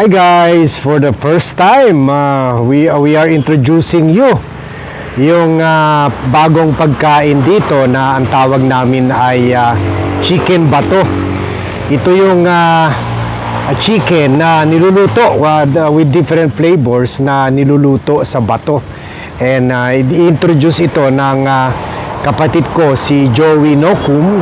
Hi guys, for the first time, uh, we we are introducing you yung uh, bagong pagkain dito na ang tawag namin ay uh, chicken bato. Ito yung uh, chicken na niluluto uh, with different flavors na niluluto sa bato. And uh, i-introduce ito ng uh, kapatid ko si Joey Nokum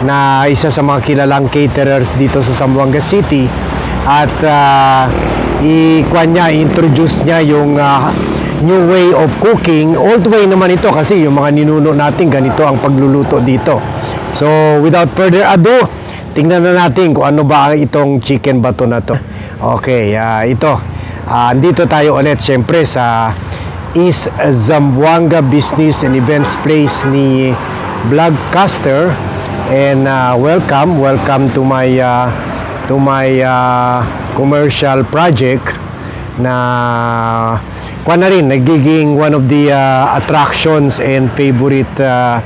na isa sa mga kilalang caterers dito sa Zamboanga City at uh, i-kwan niya, introduce niya yung uh, new way of cooking. Old way naman ito kasi yung mga ninuno natin ganito ang pagluluto dito. So without further ado, tingnan na natin kung ano ba itong chicken bato na to. Okay, uh, ito. Uh, andito tayo ulit syempre sa East Zamboanga Business and Events Place ni Vlogcaster and uh, welcome welcome to my uh, to my uh, commercial project na kuha na rin nagiging one of the uh, attractions and favorite uh,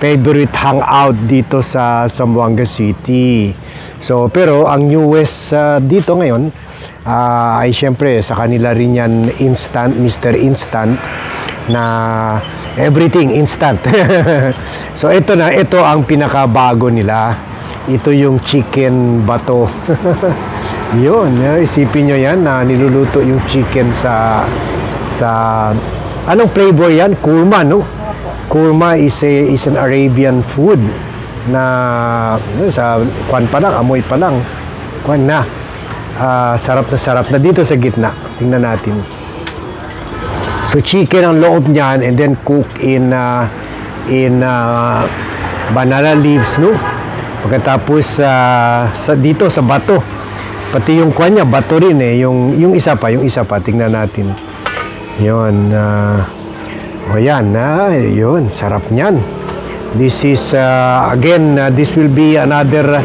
favorite hangout dito sa Zamboanga City. So pero ang newest uh, dito ngayon uh, ay syempre sa kanila rin yan instant Mr. Instant na everything instant. so ito na, ito ang pinakabago nila. Ito yung chicken bato. Yun, eh, isipin nyo yan na niluluto yung chicken sa sa anong flavor yan? Kurma, no? Kurma is a, is an Arabian food na no, sa kwan pa lang, amoy pa lang. Kwan na. Ah, sarap na sarap na dito sa gitna. Tingnan natin. So chicken ang loob niyan and then cook in uh, in uh, banana leaves no. Pagkatapos uh, sa dito sa bato. Pati yung kwan niya bato rin eh, yung yung isa pa, yung isa pa tingnan natin. 'Yon uh, o yan, na, uh, yun, sarap niyan. This is uh, again uh, this will be another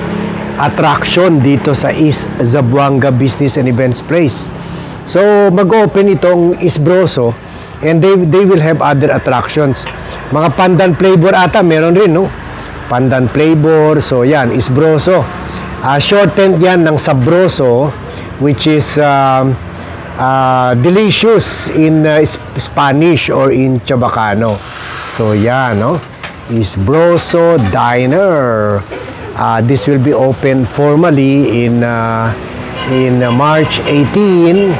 attraction dito sa East Zamboanga Business and Events Place. So mag-open itong Isbroso and they they will have other attractions. Mga pandan flavor ata meron rin no. Pandan flavor. So yan, Isbroso. Uh, shortened yan ng Sabroso which is um, uh, delicious in uh, Spanish or in Chabacano. So yan, no? Isbroso Diner. Uh, this will be open formally in uh, in uh, March 18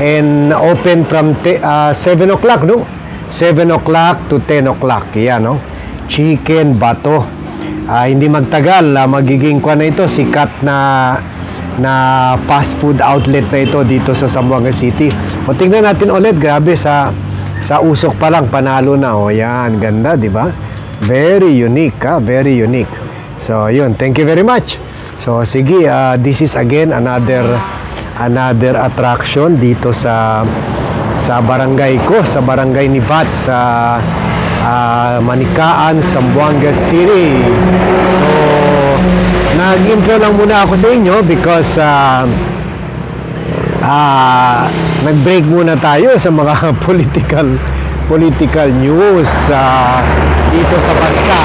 and open from uh, 7 o'clock, no? 7 o'clock to 10 o'clock. Yan, no? Chicken bato. Uh, hindi magtagal, uh, magiging kwa na ito, sikat na na fast food outlet na ito dito sa Zamboanga City. O tingnan natin ulit, grabe sa sa usok pa lang panalo na. O yan, ganda, di ba? Very unique, ha? Very unique. So, yun, thank you very much. So, sige, uh, this is again another another attraction dito sa sa barangay ko, sa barangay ni Vat, uh, uh, Manikaan, Zamboanga City. So, nag-intro lang muna ako sa inyo because uh, uh, nag-break muna tayo sa mga political political news uh, dito sa bansa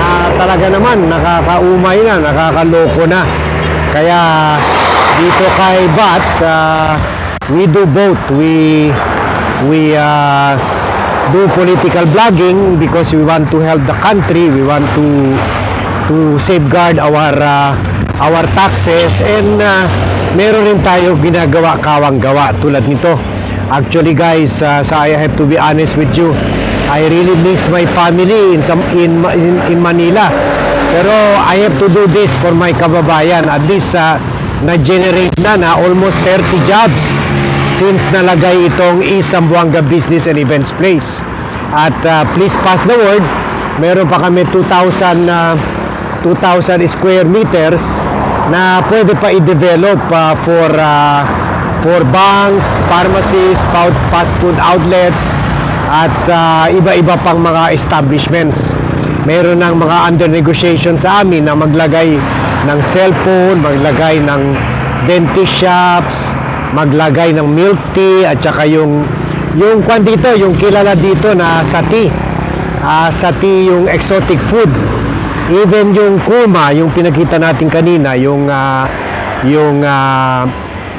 na talaga naman nakakaumay na, nakakaloko na. Kaya dito kay Bat, uh, we do both. We we uh, do political blogging because we want to help the country. We want to to safeguard our uh, our taxes and uh, meron rin tayo ginagawa kawang gawa tulad nito. Actually guys, uh, so I have to be honest with you. I really miss my family in some in in, in Manila. Pero I have to do this for my kababayan. At least uh, na-generate na na almost 30 jobs since nalagay itong East Zamboanga Business and Events Place. At uh, please pass the word. Meron pa kami 2,000 uh, 2,000 square meters na pwede pa i-develop uh, for uh, for banks, pharmacies, fast food outlets at uh, iba-iba pang mga establishments. Meron ng mga under negotiation sa amin na maglagay ng cellphone, maglagay ng dentist shops, maglagay ng milk tea at saka yung yung kwan dito, yung kilala dito na sati. Uh, sati yung exotic food Even yung kuma, yung pinakita natin kanina, yung uh, yung uh,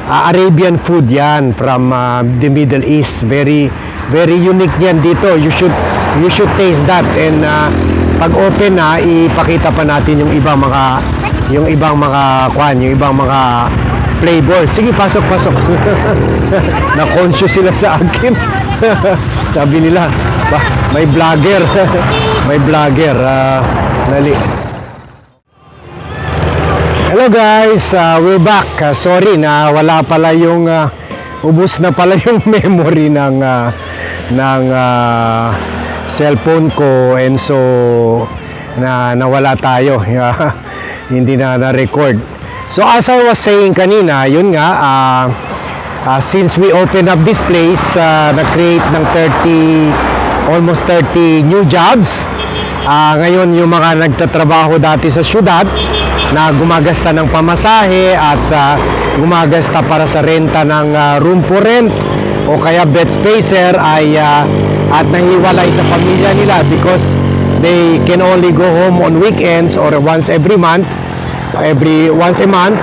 Arabian food yan from ah, the Middle East. Very very unique yan dito. You should you should taste that and ah, pag open na ipakita pa natin yung ibang mga yung ibang mga kwan, yung ibang mga flavor. Sige, pasok, pasok. Na-conscious sila sa akin. Sabi nila, "Ba, may vlogger. may vlogger. Dali. Hello guys, uh, we're back. Uh, sorry na wala pala yung uh, ubus na pala yung memory ng uh, ng uh, cellphone ko and so na nawala tayo. Hindi na na-record. So as I was saying kanina, yun nga uh, uh, since we opened up this place, uh, na-create ng 30 almost 30 new jobs. Ah, ngayon yung mga nagtatrabaho dati sa syudad na gumagasta ng pamasahe at ah, gumagasta para sa renta ng ah, room for rent o kaya bed spacer ay ah, at nahiwalay sa pamilya nila because they can only go home on weekends or once every month every once a month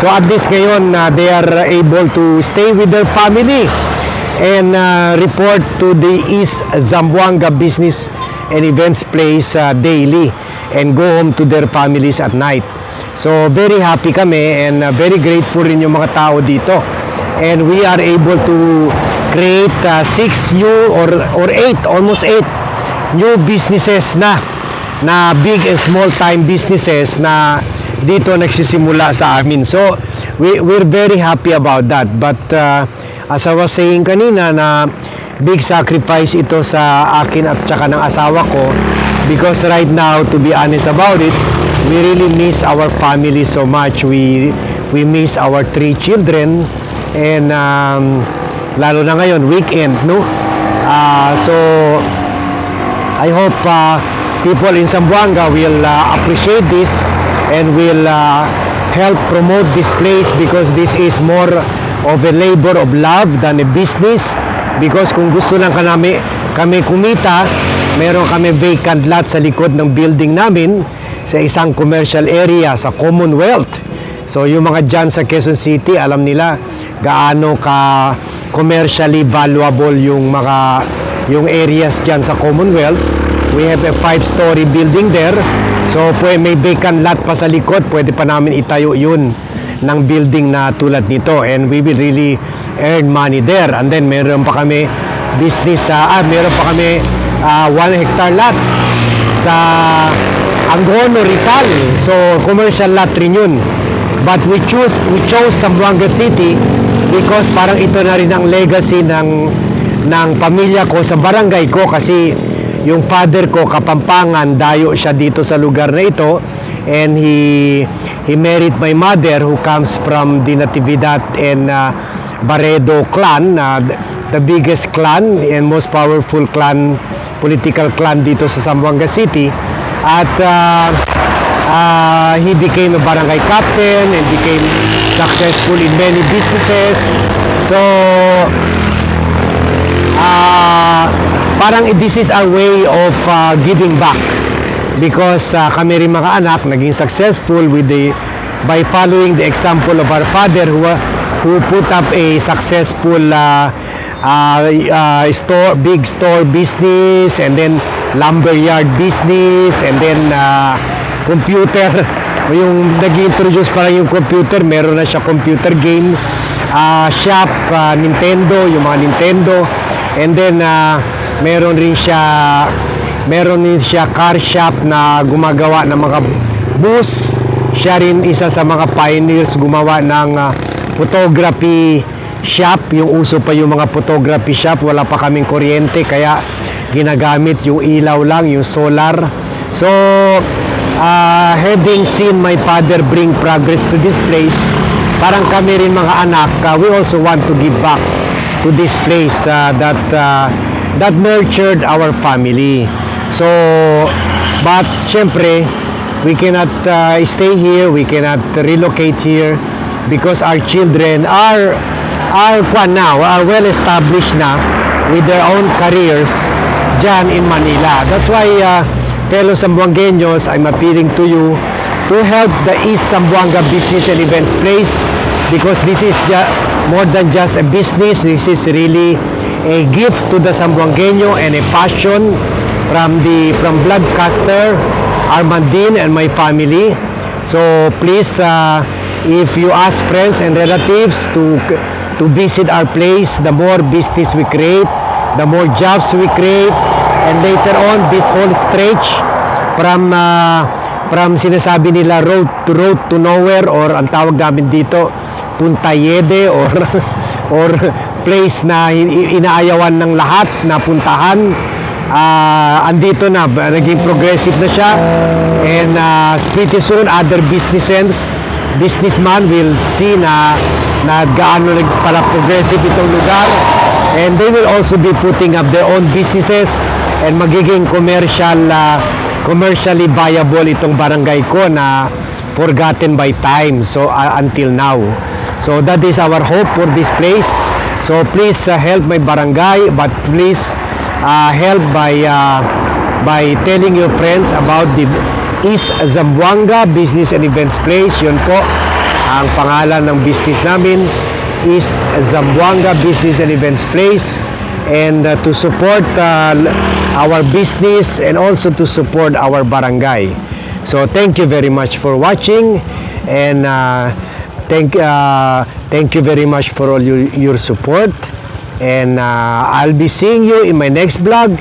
so at least ngayon ah, they are able to stay with their family and uh, report to the East Zamboanga Business and Events Place uh, daily and go home to their families at night. So very happy kami and uh, very grateful rin yung mga tao dito. And we are able to create uh, six new or or eight, almost eight new businesses na na big and small time businesses na dito nagsisimula sa amin. So we we're very happy about that. But uh, as I was saying kanina na big sacrifice ito sa akin at saka ng asawa ko because right now to be honest about it we really miss our family so much we we miss our three children and um, lalo na ngayon weekend no Ah, so I hope uh, people in Zamboanga will uh, appreciate this and will uh, help promote this place because this is more of a labor of love than a business because kung gusto lang kami, kami kumita, meron kami vacant lot sa likod ng building namin sa isang commercial area sa Commonwealth. So yung mga dyan sa Quezon City, alam nila gaano ka commercially valuable yung mga yung areas dyan sa Commonwealth. We have a five-story building there. So pwede, may vacant lot pa sa likod, pwede pa namin itayo yun ng building na tulad nito and we will really earn money there. And then meron pa kami business sa, ah, meron pa kami ah, one hectare lot sa Angono, Rizal. So commercial lot rin yun. But we choose we chose Zamboanga City because parang ito na rin ang legacy ng ng pamilya ko sa barangay ko kasi yung father ko kapampangan dayo siya dito sa lugar na ito. And he he married my mother who comes from the Natividad and uh, Baredo clan uh, the biggest clan and most powerful clan political clan dito sa Zamboanga City. At uh, uh, he became a barangay captain and became successful in many businesses. So ah parang this is our way of uh, giving back. Because uh, kami rin mga anak naging successful with the by following the example of our father who who put up a successful uh, uh, uh, store big store business and then lumberyard business and then uh, computer. Yung nag-introduce para yung computer meron na siya computer game uh, shop uh, Nintendo yung mga Nintendo. And then uh, meron rin siya meron din siya car shop na gumagawa ng mga bus. Siya rin isa sa mga pioneers gumawa ng uh, photography shop. Yung uso pa yung mga photography shop wala pa kaming kuryente kaya ginagamit yung ilaw lang yung solar. So uh, having seen my father bring progress to this place parang kami rin mga anak uh, we also want to give back to this place uh, that uh, that nurtured our family. So, but syempre, we cannot uh, stay here, we cannot relocate here because our children are are kwan now, are well established na with their own careers dyan in Manila. That's why uh, fellow Sambuangueños, I'm appealing to you to help the East Sambuanga Business and Events Place because this is more than just a business. This is really a gift to the Sambuangueño and a passion from the from Bloodcaster, Armandin, and my family. So please, uh, if you ask friends and relatives to to visit our place, the more business we create, the more jobs we create, and later on, this whole stretch from uh, from sinasabi nila road to road to nowhere or ang tawag namin dito Punta Yede or or place na inaayawan ng lahat na puntahan. Ah, andito na naging progressive na siya. And uh, pretty soon other businesses businessman will see na na gaano nag pala progressive itong lugar. And they will also be putting up their own businesses and magiging commercial ah, commercially viable itong barangay ko na forgotten by time. So uh, until now. So that is our hope for this place so please uh, help my barangay but please uh, help by uh, by telling your friends about the East Zamboanga Business and Events Place. Yun po ang pangalan ng business namin is Zamboanga Business and Events Place. And uh, to support uh, our business and also to support our barangay. So thank you very much for watching. And uh, thank uh, thank you very much for all your, your support and uh, I'll be seeing you in my next vlog.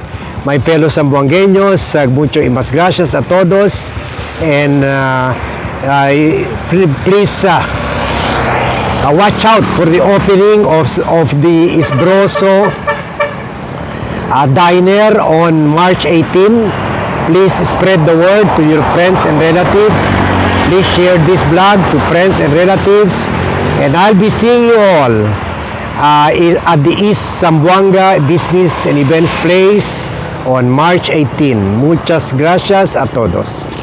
My fellow Sambuangueños, uh, mucho y mas gracias a todos and uh, I- please uh, uh, watch out for the opening of of the Isbroso uh, diner on March 18. Please spread the word to your friends and relatives. Please share this vlog to friends and relatives. And I'll be seeing you all uh, at the East Zamboanga Business and Events Place on March 18. Muchas gracias a todos.